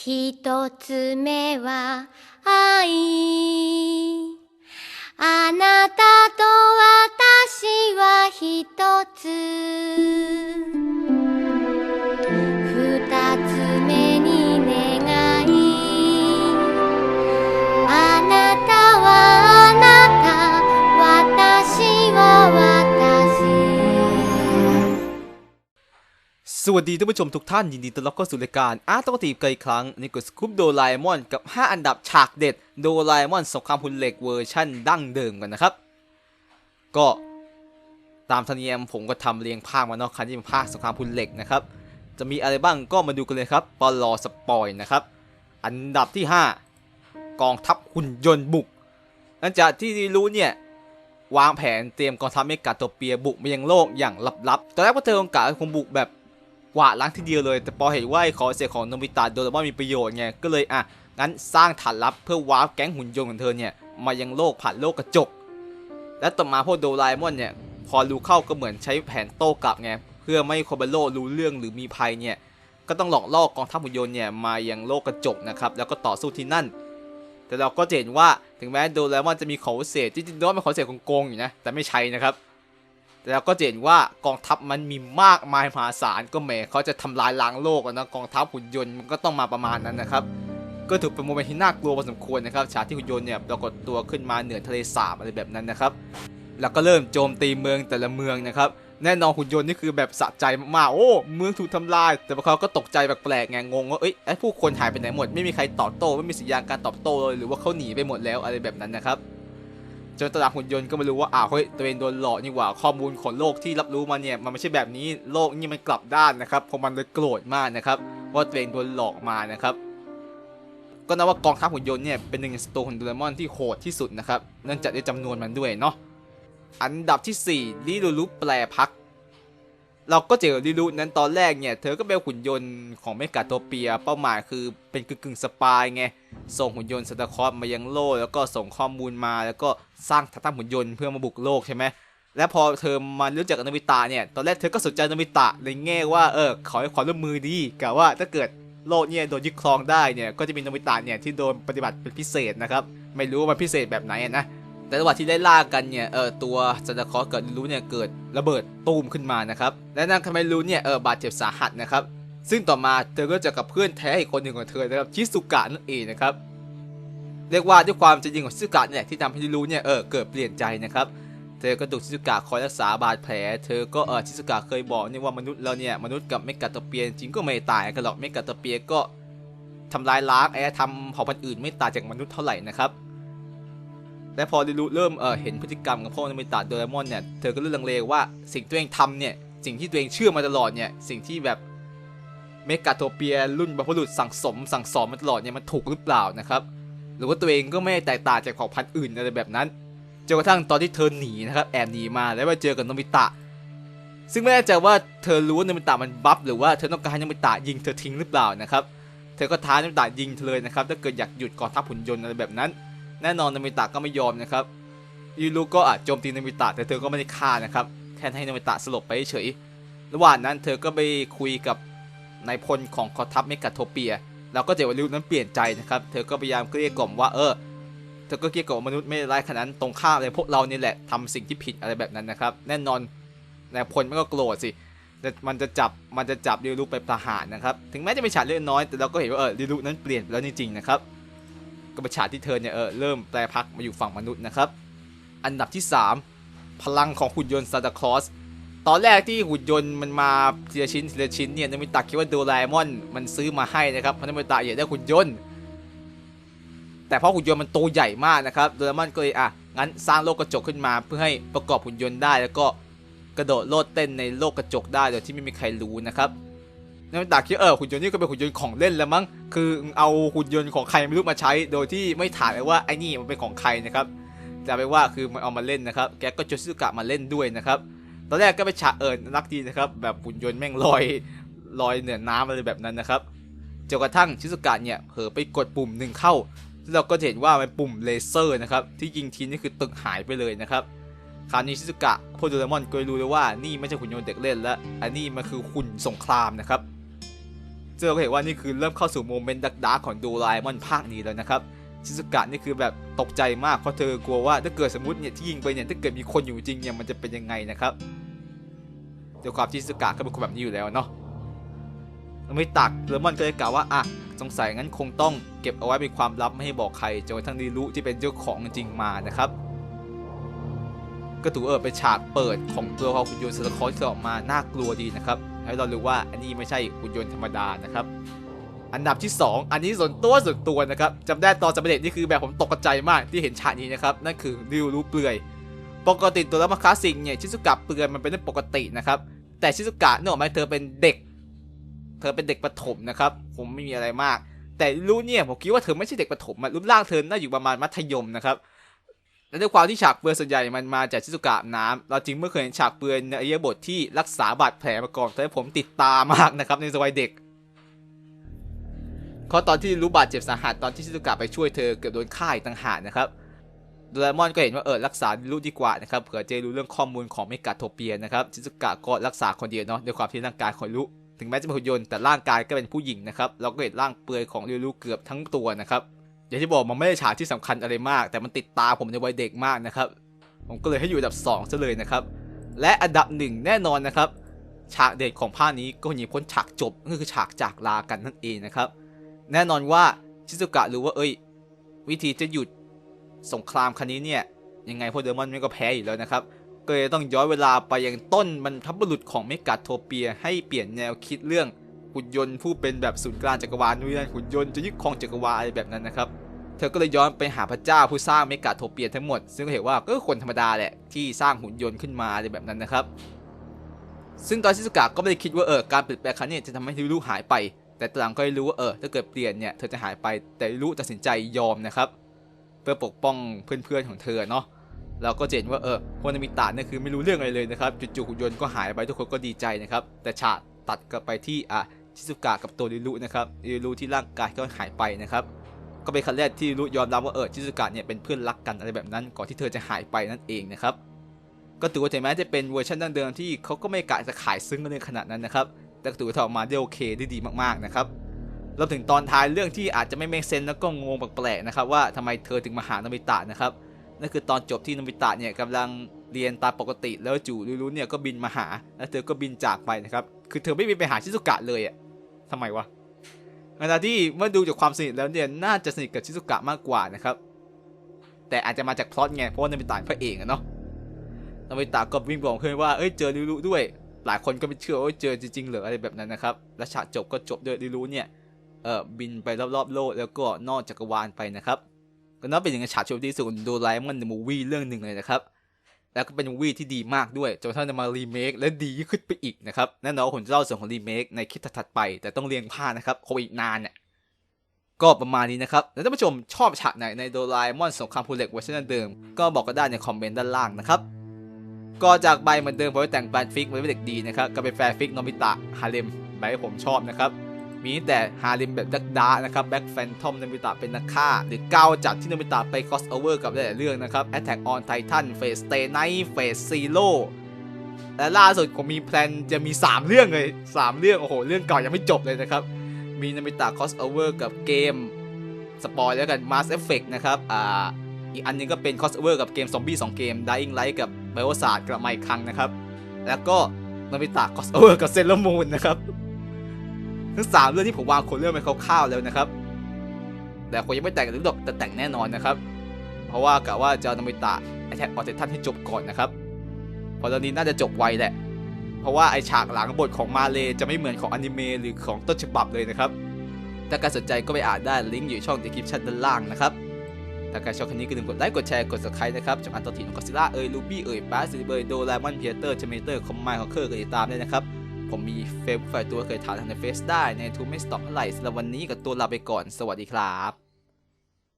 一つ目は愛。あなたと私は一つ。 สวัสดีท่านผู้ชมทุกท่านยินดีต้อนรับเข้าสู่รายการอาร์ตตตีกันอีกครั้งในกดสกูปโดราเอมอนกับ 5 อันดับฉากเด็ดโดราเอมอนสงครามหุ่นเหล็กเวอร์ชั่นดั้งเดิมกันนะครับ ก็ตามธรรมเนียมผมก็ทำเรียงภาคมาเนาะครั้งนี้เป็นภาคสงครามหุ่นเหล็กนะครับ จะมีอะไรบ้างก็มาดูกันเลยครับปลอสปอยนะครับ อันดับที่ 5 กองทัพหุ่นยนต์บุกหลังจากที่รู้เนี่ยวางแผนเตรียมกองทัพเมกาโตเปียบุกมายังโลกอย่างลับๆตอนแรกพวกเธอคงกะคงบุกแบบ วาดล้างทีเดียวเลย แต่พอเห็นว่าไอ้ขอเสียของโนบิตะโดเรมอนมีประโยชน์ไงก็เลยอะงั้นสร้างฐานลับเพื่อวาร์ปแก๊งหุ่นยนต์ของเธอเนี่ยมายังโลกผ่านโลกกระจก และต่อมาพวกโดราเอมอนเนี่ยพอรู้เข้าก็เหมือนใช้แผนโต้กลับไงเพื่อไม่ให้โคเบโลรู้เรื่องหรือมีภัยเนี่ยก็ต้องหลอกล่อกองทัพหุ่นยนต์เนี่ยมายังโลกกระจกนะครับแล้วก็ต่อสู้ที่นั่น แต่เราก็เห็นว่าถึงแม้โดราเอมอนจะมีของเศษจริงๆโดราเอมอนเป็นของเศษโกงอยู่นะแต่ไม่ใช่นะครับ แต่เราก็เห็นว่ากองทัพมันมีมากมายมหาศาลก็แหมเขาจะทำลายล้างโลกนะกองทัพหุ่นยนต์มันก็ต้องมาประมาณนั้นนะครับ ก็ถือเป็นโมเมนต์ที่น่ากลัวพอสมควรนะครับฉากที่หุ่นยนต์เนี่ยปรากฏตัวขึ้นมาเหนือทะเลสาบอะไรแบบนั้นนะครับ แล้วก็เริ่มโจมตีเมืองแต่ละเมืองนะครับแน่นอนหุ่นยนต์นี่คือแบบสะใจมากๆ โอ้ เมืองถูกทำลาย แต่พวกเขาก็ตกใจแปลกๆไง งงว่า เอ้ย ไอ้ผู้คนหายไปไหนหมด ไม่มีใครตอบโต้ ไม่มีสัญญาณการตอบโต้เลย หรือว่าเขาหนีไปหมดแล้วอะไรแบบนั้นนะครับ จนตลาดหุ่นยนต์ก็ไม่รู้ว่าอ้าวเฮ้ยตัวเองโดนหลอกนี่หว่า ข้อมูลของโลกที่รับรู้มาเนี่ยมันไม่ใช่แบบนี้โลกนี่มันกลับด้านนะครับเพราะมันเลยโกรธมากนะครับว่าตัวเองโดนหลอกมานะครับ ก็นับว่ากองทัพหุ่นยนต์เนี่ยเป็นหนึ่งในสตูของโดเรมอนที่โหดที่สุดนะครับเนื่องจากด้วยจำนวนมันด้วยเนาะอันดับที่4ลิลูลุแปลพัก เราก็เจอลิลูนั้นตอนแรกเนี่ย เธอก็เป็นหุ่นยนต์ของเมกาโตเปีย เป้าหมายคือเป็นกึ่งกึ่งสปายไง ส่งหุ่นยนต์สตาร์คอร์มายังโลก แล้วก็ส่งข้อมูลมาแล้วก็สร้างทัพหุ่นยนต์เพื่อมาบุกโลกใช่ไหมและพอเธอมารู้จักกับโนบิตะเนี่ย ตอนแรกเธอก็สนใจโนบิตะในแง่ว่าเออขอให้ความร่วมมือดีกะว่าถ้าเกิดโลกเนี่ยโดนยึดครองได้เนี่ย ก็จะมีโนบิตะเนี่ยที่โดนปฏิบัติเป็นพิเศษนะครับ ไม่รู้ว่ามันพิเศษแบบไหนนะ แต่ระหว่างที่ได้ล่ากันเนี่ยเออตัวสตาคอร์เกิดรู้เนี่ยเกิดระเบิดตูมขึ้นมานะครับและนางคาเมรู้เนี่ยเออบาดเจ็บสาหัสนะครับซึ่งต่อมาเธอก็จะกับเพื่อนแท้อีกคนหนึ่งของเธอนะครับชิซุกะนั่นเองนะครับเรียกว่าด้วยความใจจริงของชิซุกะเนี่ยที่ทำให้รู้เนี่ยเออเกิดเปลี่ยนใจนะครับเธอก็ถูกชิซุกะคอยรักษาบาดแผล เธอก็เออชิซุกะเคยบอกเนี่ยว่ามนุษย์เราเนี่ยมนุษย์กับเมกาตเปียจริงก็ไม่ตายกันหรอกเมกาตเปียก็ทำลายล้างไอ้ทำเผ่าพันธุ์อื่นไม่ต่างจากมนุษย์เท่าไหร่นะครับ และพอริรุเริ่มเเห็นพฤติกรรมของพวกนามิตะโดเรมอนเนี่ยเธอก็เริ่มลังเลว่าสิ่งที่ตัวเองทำเนี่ยสิ่งที่ตัวเองเชื่อมาตลอดเนี่ยสิ่งที่แบบเมกาโตเปียรุ่นบรรพบุรุษสั่งสม สั่งสอนมาตลอดเนี่ยมันถูกหรือเปล่านะครับ หรือว่าตัวเองก็ไม่แตกต่างจากเผ่าพันธุ์อื่นอะไรแบบนั้นจนกระทั่งตอนที่เธอหนีนะครับแอบหนีมาแล้วมาเจอกับโนบิตะ ซึ่งไม่แน่ใจว่าเธอรู้ว่าโนบิตะมันบัฟหรือว่าเธอต้องการให้โนบิตะยิงเธอทิ้งหรือเปล่านะครับ เธอก็ท้าโนบิตะยิงเธอเลยนะครับถ้าเกิดอยากหยุดกองทัพหุ่นยนต์อะไรแบบนั้น แน่นอนโนบิตะก็ไม่ยอมนะครับยูรุก็อาจโจมตีโนบิตะแต่เธอก็ไม่ได้ฆ่านะครับแค่ให้โนบิตะสลบไปเฉยระหว่างนั้นเธอก็ไปคุยกับนายพลของกอทัพเมกาโทเปียเราก็เจว่าลิวนั้นเปลี่ยนใจนะครับ เธอก็พยายามเกลี้ยกล่อมว่าเออ เธอก็เกลี้ยกล่อมมนุษย์ไม่ร้ายขนาดนั้นตรงข้ามเลยพวกเรานี่แหละทำสิ่งที่ผิดอะไรแบบนั้นนะครับ แน่นอนนายพลมันก็โกรธสิมันจะจับมันจะจับลิวรุไปประหารนะครับ ถึงแม้จะเป็นฉากเล็กน้อยแต่เราก็เห็นว่าเออลิวรุนั้นเปลี่ยนไปแล้วจริงๆนะครับ ก็เป็นฉากที่เธอเนี่ยเออเริ่มแปลพักมาอยู่ฝั่งมนุษย์นะครับ อันดับที่ 3 พลังของหุ่นยนต์ซานตาคลอสตอนแรกที่หุ่นยนต์มันมาทีละชิ้นทีละชิ้นเนี่ยนมิตะคิดว่าโดราเอมอนมันซื้อมาให้นะครับเพราะนมิตะอยากได้หุ่นยนต์ แต่เพราะหุ่นยนต์มันโตใหญ่มากนะครับโดราเอมอนก็เลยอะงั้นสร้างโลกกระจกขึ้นมาเพื่อให้ประกอบหุ่นยนต์ได้ แล้วก็กระโดดโลดเต้นในโลกกระจกได้โดยที่ไม่มีใครรู้นะครับ นมิตะคิดเออหุ่นยนต์นี่ก็เป็นหุ่นยนต์ของเล่นแล้วมั้งคือเอาหุ่นยนต์ของใครไม่รู้มาใช้ โดยที่ไม่ถามเลยว่าไอ้นี่มันเป็นของใครนะครับจะไปว่าคือมันเอามาเล่นนะครับ แกก็โจชิซุกะมาเล่นด้วยนะครับตอนแรกก็ไปฉาเอิญรักดีนะครับ แบบหุ่นยนต์แม่งลอยลอยเหนือน้ำอะไรแบบนั้นนะครับจนกระทั่งชิซุกะเนี่ยเผลอไปกดปุ่มหนึ่งเข้าแล้วเราก็เห็นว่ามันปุ่มเลเซอร์นะครับที่ยิงทีนี่คือตึกหายไปเลยนะครับคราวนี้ชิซุกะพวกโดเรมอนก็เลยรู้เลยว่านี่ไม่ใช่หุ่นยนต์เด็กเล่นแล้วอันนี้มันคือหุ่นสงครามนะครับ ซึ่งเราก็เห็นว่านี่คือเริ่มเข้าสู่โมเมนต์ดักดาร์กของดราเอมอนภาคนี้แล้วนะครับชิซุกะนี่คือแบบตกใจมากเพราะเธอกลัวว่าถ้าเกิดสมมติเนี่ยที่ยิงไปเนี่ยถ้าเกิดมีคนอยู่จริงเนี่ยมันจะเป็นยังไงนะครับด้วยความที่ชิซุกะก็เป็นคนแบบนี้อยู่แล้วเนาะไม่ตักเลมอนก็เลยกล่าวว่าอะสงสัยงั้นคงต้องเก็บเอาไว้เป็นความลับไม่ให้บอกใครจนกระทั่งรีรู้ที่เป็นเจ้าของจริงมานะครับก็ถือเออเป็นฉากเปิดของตัวเของหุ่นยนสตาคอร์ที่ออกมาน่ากลัวดีนะครับ ให้เรารู้ว่าอันนี้ไม่ใช่หุ่นยนต์ธรรมดานะครับ อันดับที่ 2 อันนี้ส่วนตัวส่วนตัวนะครับจำได้ตอนสมเด็กนี่คือแบบผมตกใจมากที่เห็นฉากนี้นะครับนั่นคือริวรู้เปลือย ปกติตัวละมาคลาสสิกเนี่ยชิซุกะเปลือยมันเป็นเรื่องปกตินะครับแต่ชิซุกะเนื่องไหมเธอเป็นเด็ก เธอเป็นเด็กประถมนะครับผมไม่มีอะไรมาก แต่รู้เนี่ยผมคิดว่าเธอไม่ใช่เด็กประถมอะรูปร่างเธอน่าอยู่ประมาณมัธยมนะครับ และด้วยความที่ฉากเปลือยส่วนใหญ่มันมาจากชิซุกะน้ำเราจึงไม่เคยเห็นฉากเปลือยในอริยบทที่รักษาบาดแผลมาก่อนแต่ผมติดตามากนะครับในสมัยเด็กเพราะตอนที่รู้บาดเจ็บสาหัสตอนที่ชิซุกะไปช่วยเธอเกือบโดนฆ่าอีกต่างหากนะครับโดราเอมอนก็เห็นว่าเออรักษารู้ดีกว่านะครับเผื่อจะรู้เรื่องข้อมูลของเมกาโทเปียนะครับชิซุกะก็รักษาคนเดียวเนาะด้วยความที่ร่างกายของรู้ถึงแม้จะเป็นหุ่นยนต์แต่ร่างกายก็เป็นผู้หญิงนะครับเราก็เห็นร่างเปลือยของริรู้เกือบทั้งตัวนะครับ อย่างที่บอกมันไม่ได้ฉากที่สำคัญอะไรมาก แต่มันติดตาผมในวัยเด็กมากนะครับ ผมก็เลยให้อยู่อันดับ2ซะเลยนะครับ และอันดับหนึ่งแน่นอนนะครับ ฉากเด็ดของภาคนี้ก็หนีพ้นฉากจบก็คือฉากจากลากันนั่นเองนะครับ แน่นอนว่าชิซุกะรู้ว่าเอ้ย วิธีจะหยุดสงครามครั้งนี้เนี่ยยังไงพวกเดมอนมันก็แพ้อยู่แล้วนะครับก็เลยต้องย้อนเวลาไปยังต้นบรรพบุรุษของเมกาโทเปียให้เปลี่ยนแนวคิดเรื่อง หุ่นยนต์ผู้เป็นแบบศูนย์กลางจักรวาลนู่นนั่นหุ่นยนต์จะยึดครองจักรวาลอะไรแบบนั้นนะครับเธอก็เลยย้อนไปหาพระเจ้าผู้สร้างเมกาโทเปียทั้งหมด ซึ่งก็เห็นว่าก็คนธรรมดาแหละที่สร้างหุ่นยนต์ขึ้นมาอะไรแบบนั้นนะครับ ซึ่งตอนชิซุกะก็ไม่ได้คิดว่าเออการเปลี่ยนแปลงครั้งนี้จะทำให้ริรุหายไป แต่ตอนหลังก็ได้รู้ว่าเออถ้าเกิดเปลี่ยนเนี่ยเธอจะหายไปแต่ริรุตัดสินใจยอมนะครับเพื่อปกป้องเพื่อนๆของเธอเนาะเราก็เห็นว่าเออโฮนามิตะเนี่ยคือไม่รู้เรื่องอะไรเลยนะครับจู่ๆหุ่นยนต์ก็หายไปทุกคนก็ดีใจนะครับแต่ฉากตัดกลับไปที่อะ ชิซุกะกับตัวริรุนะครับริรุที่ร่างกายก็หายไปนะครับก็เป็นครั้งแรกที่รู้ยอมรับว่าเออชิซุกะเนี่ยเป็นเพื่อนรักกันอะไรแบบนั้นก่อนที่เธอจะหายไปนั่นเองนะครับก็ถือว่าถึงแม้จะเป็นเวอร์ชันดั้งเดิมที่เขาก็ไม่กะจะขายซึ้งกันในขนาดนั้นนะครับแต่ถือว่าทออกมาได้โอเคได้ดีมากๆนะครับรวมถึงตอนท้ายเรื่องที่อาจจะไม่เมคเซนแล้วก็งงแปลกๆนะครับว่าทำไมเธอถึงมาหาโนบิตะนะครับนั่นคือตอนจบที่โนบิตะเนี่ยกำลังเรียนตามปกติแล้วจู่รู้ๆเนี่ยก็บินมาหา แล้วเธอก็บินจากไปนะครับ คือเธอไม่บินไปหาชิซุกะเลยอะ ทำไมวะขณะที่เมื่อดูจากความสนิทแล้วเนี่ยน่าจะสนิทกับชิซุกะมากกว่านะครับ แต่อาจจะมาจากพล็อตไงเพราะว่านาบิตะเป็นพระเอกอะเนาะนาบิตะก็วิ่งบอกเพื่อนว่าเอ้ยเจอริรุด้วย หลายคนก็ไม่เชื่อว่าเจอจริงๆหรืออะไรแบบนั้นนะครับและฉากจบก็จบด้วยริรุเนี่ยเออบินไปรอบๆโลกแล้วก็นอกจักรวาลไปนะครับก็นับเป็นอย่างฉากโชว์ที่สุดของโดราเอมอนในมูวี่เรื่องหนึ่งเลยนะครับ แล้วก็เป็นวีที่ดีมากด้วยจนทั่งจะมารีเมคและดีขึ้นไปอีกนะครับแน่นอนผมจะเล่าส่วนของรีเมคในคลิปถัดไป แต่ต้องเรียงผ้านะครับคงอีกนานเนี่ยก็ประมาณนี้นะครับแล้วท่านผู้ชมชอบฉากไหนในโดราเอมอนสงครามพูเล็กเวอร์ชันเดิม ก็บอกก็ได้ในคอมเมนต์ด้านล่างนะครับก็จากใบเหมือนเดิมผมไปแต่งแฟนฟิกไว้เป็นเด็กดีนะครับก็เป็นแฟนฟิกโนบิตะฮาเลมใบที่ผมชอบนะครับ มีแต่ฮาเลมแบบดักดานะครับแบ็คแฟนทอมโนบิตะเป็นนักฆ่า หรือก้าวจัดที่โนบิตะไปคอสโอเวอร์กับหลายๆเรื่องนะครับ Attack on Titan Face Stay Night Face Zero และล่าสุดผมมีแพลนจะมี 3 เรื่องเลย 3 เรื่อง โอ้โห เรื่องเก่ายังไม่จบเลยนะครับ มีโนบิตะคอสโอเวอร์กับเกม สปอยแล้วกัน Mass Effect นะครับ อ่า อีกอันหนึงก็เป็นคอสโอเวอร์กับเกมซอมบี้2เกม Dying Light กับ Bioshock กลับมาอีกครั้งนะครับ แล้วก็โนบิตะคอสโอเวอร์กับเซเลมูนนะครับ ทั้งสามเรื่องที่ผมวางคนเรื่องไปคร่าวๆแล้วนะครับ แต่คนยังไม่แต่งหรือดอกแต่แต่งแน่นอนนะครับ เพราะว่ากะว่าจะเอานามิตะไอแท็กออเททันให้จบก่อนนะครับเพราะตอนนี้น่าจะจบไวแหละ เพราะว่าไอฉากหลังบทของมาเลจะไม่เหมือนของอนิเมะหรือของต้นฉบับเลยนะครับ ถ้าการสนใจก็ไปอ่านได้ลิงก์อยู่ช่อง description ด้านล่างนะครับถ้าใครชอบคลิปนี้ก็อย่าลืมกดไลค์ กดแชร์ กด subscribe นะครับจากอันตอทีนกอซิล่าเอ่ยลูบี้เอ่ยบาสซิเบอร์โดราเอมอนเพียเตอร์เจเมเตอร์คอมไมล์คอเคอร์ก็ติดตามได้นะครับ ผมมีเฟซฝ่ายตัวเคยถามทางในเฟซได้ในทูไม่สต็อกเท่าไหร่สำหรับวันนี้กับตัวลาไปก่อน สวัสดีครับ